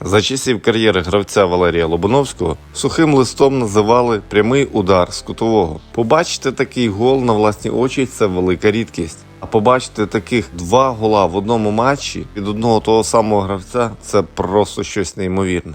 За часів кар'єри гравця Валерія Лобановського сухим листом називали прямий удар з кутового. Побачити такий гол на власні очі це велика рідкість. А побачити таких два гола в одному матчі від одного того самого гравця це просто щось неймовірне.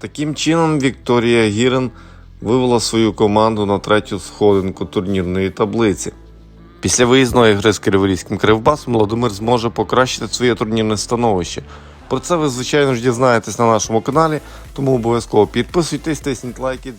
Таким чином, Вікторія Гірен вивела свою команду на третю сходинку турнірної таблиці. Після виїзної гри з Криворізьким Кривбасом Володимир зможе покращити своє турнірне становище. Про це ви, звичайно ж, дізнаєтесь на нашому каналі, тому обов'язково підписуйтесь, тисніть лайки.